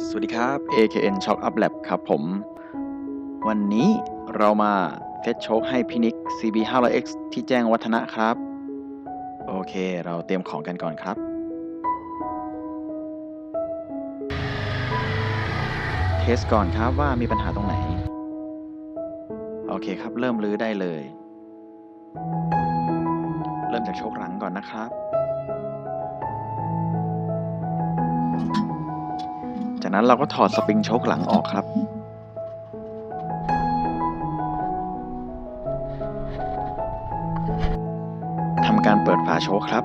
สวัสดีครับ AKN Shock Up Lab ครับผม วันนี้เรามาเซตโชคให้พินิก CB 500X ที่แจ้งวัฒนะครับ โอเคเราเตรียมของกันก่อนครับเทสก่อนครับว่ามีปัญหาตรงไหน โอเคครับเริ่มรื้อได้เลย เริ่มจากโชคหลังก่อนนะครับ จากนั้นเราก็ถอดสปริงโชคหลังออกครับ ทำการเปิดฝาโชคครับ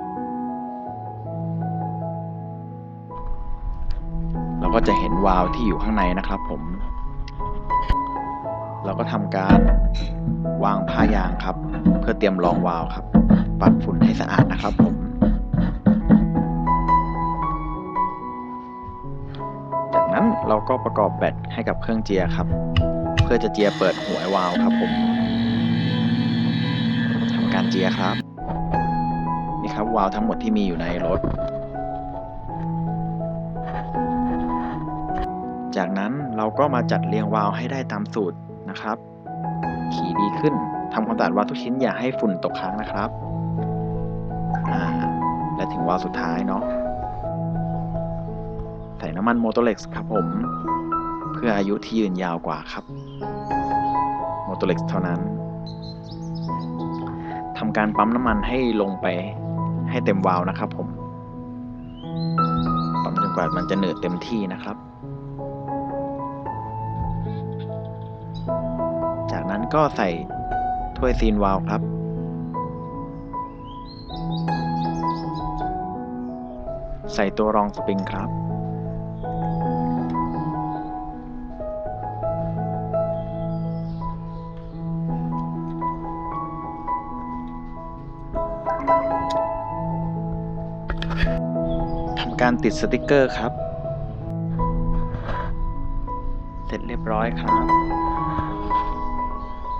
เราก็จะเห็นวาล์วที่อยู่ข้างในนะครับผม เราก็ทำการวางผ้ายางครับ เพื่อเตรียมรองวาล์วครับ ปัดฝุ่นให้สะอาดนะครับผม นั้นเราก็ประกอบแบตให้กับเครื่องเจียครับ เพื่อจะเจียเปิดหัววาล์วครับผมทำการเจียครับ นี่ครับวาล์วทั้งหมดที่มีอยู่ในรถ จากนั้นเราก็มาจัดเรียงวาล์วให้ได้ตามสูตรนะครับ ขี่ดีขึ้นทำความสะอาดวาล์วทุกชิ้นอย่าให้ฝุ่นตกค้างนะครับและถึงวาล์วสุดท้ายเนาะ ใส่น้ำมันโมโตเล็กซ์ครับผม เพื่ออายุที่ยืนยาวกว่าครับโมโตเล็กซ์เท่านั้นทำการปั๊มน้ำมันให้ลงไปให้เต็มวาล์วนะครับผม ปั๊มจนกว่ามันจะเหนืดเต็มที่นะครับ จากนั้นก็ใส่ถ้วยซีนวาล์วครับ ใส่ตัวรองสปริงครับ การติดสติกเกอร์ครับ เสร็จเรียบร้อยครับ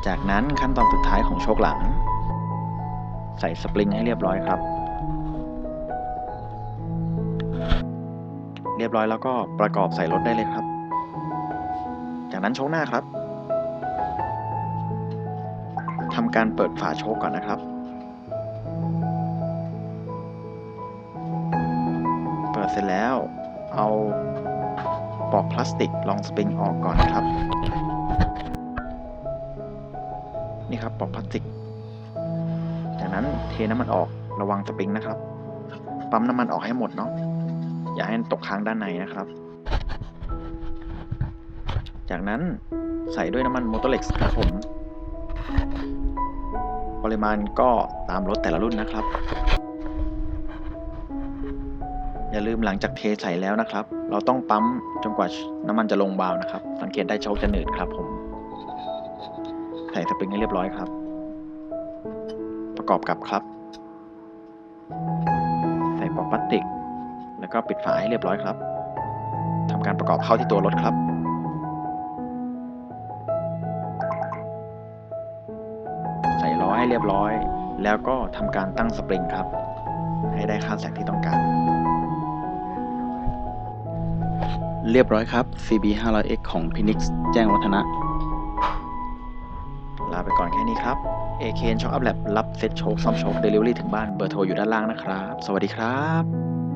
จากนั้นขั้นตอนสุดท้ายของโชคหลัง ใส่สปริงให้เรียบร้อยครับ เรียบร้อยแล้วก็ประกอบใส่รถได้เลยครับ จากนั้นโชคหน้าครับทำการเปิดฝาโชคก่อนนะครับ ร็จแล้ว เอาปลอกพลาสติกรองสปริงออกก่อนนะครับ นี่ครับปลอกพลาสติก จากนั้นเทน้ำมันออกระวังสปริงนะครับ ปั๊มน้ำมันออกให้หมดเนาะอย่าให้ตกค้างด้านในนะครับ จากนั้นใส่ด้วยน้ำมันมอเตอร์เล็กครับผม ปริมาณก็ตามรถแต่ละรุ่นนะครับ อย่าลืมหลังจากเทใส่แล้วนะครับ เราต้องปั๊มจนกว่าน้ำมันจะลงวาล์วนะครับ สังเกตได้โชคจะหนืดครับผม ใส่สปริงให้เรียบร้อยครับ ประกอบกับครับ ใส่ปลอกพลาสติก แล้วก็ปิดฝาให้เรียบร้อยครับทำการประกอบเข้าที่ตัวรถครับใส่ล้อให้เรียบร้อย แล้วก็ทำการตั้งสปริงครับ ให้ได้ค่าแสงที่ต้องการ เรียบร้อยครับ CB 500X ของ Phoenix แจ้งวัฒนะ ลาไปก่อนแค่นี้ครับ AK Shop Up Lab รับเซ็ตโชคซ่อมโชค Delivery ถึงบ้านเบอร์โทรอยู่ด้านล่างนะครับ สวัสดีครับ